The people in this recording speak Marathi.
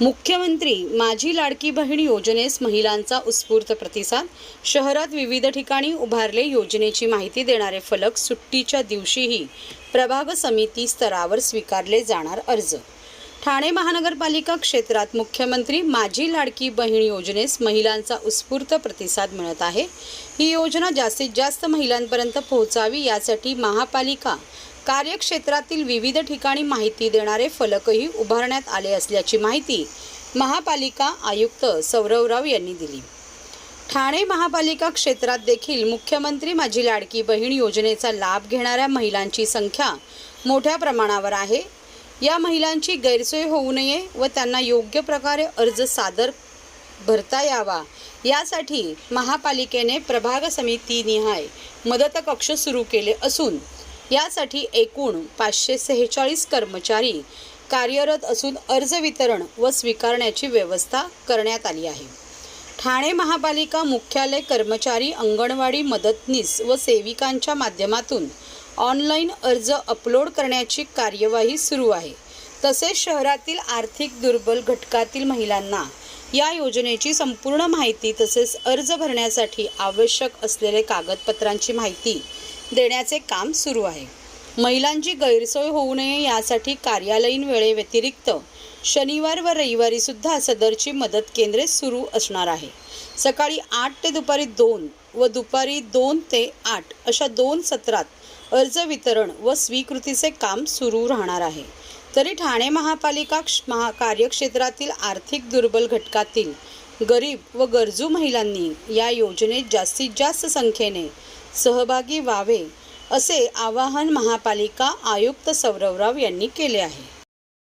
मुख्यमंत्री माझी लाडकी बहीण योजनेस महिलांचा उत्स्फूर्त प्रतिसाद शहरात विविध ठिकाणी उभारले योजनेची माहिती देणारे फलक सुट्टीच्या दिवशीही प्रभाग समिती स्तरावर स्वीकारले जाणार अर्ज. ठाणे महानगरपालिका क्षेत्रात मुख्यमंत्री माझी लाडकी बहीण योजनेस महिलांचा उत्स्फूर्त प्रतिसाद मिळत आहे. ही योजना जास्तीत जास्त महिलांपर्यंत पोहोचावी यासाठी महापालिका कार्यक्षेत्रातील विविध ठिकाणी माहिती देणारे फलकही उभारण्यात आले असल्याची माहिती महापालिका आयुक्त सौरवराव यांनी दिली. ठाणे महापालिका क्षेत्रात देखील मुख्यमंत्री माझी लाडकी बहीण योजनेचा लाभ घेणाऱ्या महिलांची संख्या मोठ्या प्रमाणावर आहे. या महिलांची गैरसोय होऊ नये व त्यांना योग्य प्रकारे अर्ज सादर भरता यावा. यासाठी महापालिकेने प्रभाग समिती निहाय मदत कक्ष सुरू केले असून यासाठी एकूण पाचशे सेहेचाळीस कर्मचारी कार्यरत असून अर्ज वितरण व स्वीकारण्याची व्यवस्था करण्यात आली आहे. ठाणे महापालिका मुख्यालय कर्मचारी अंगणवाडी मदतनीस व सेविकांच्या माध्यमातून ऑनलाईन अर्ज अपलोड करण्याची कार्यवाही सुरू आहे. तसेच शहरातील आर्थिक दुर्बल घटकातील महिलांना या योजनेची संपूर्ण माहिती तसेच अर्ज भरण्यासाठी आवश्यक असलेले कागदपत्रांची माहिती देण्याचे काम सुरू आहे. महिलांची गैरसोय होऊ नये यासाठी कार्यालयीन वेळेव्यतिरिक्त शनिवार व रविवारी सुद्धा सदरची मदत केंद्रे सुरू असणार आहे. सकाळी आठ ते दुपारी दोन व दुपारी दोन ते आठ अशा दोन सत्रात अर्ज वितरण व स्वीकृतीचे काम सुरू राहणार आहे. तरी ठाणे महापालिका क्ष- महा कार्यक्षेत्रातील आर्थिक दुर्बल घटकातील गरीब व गरजू महिलांनी या योजनेत जास्तीत जास्त संख्येने सहभागी व्हावे असे आवाहन महापालिका आयुक्त सौरवराव यांनी केले आहे.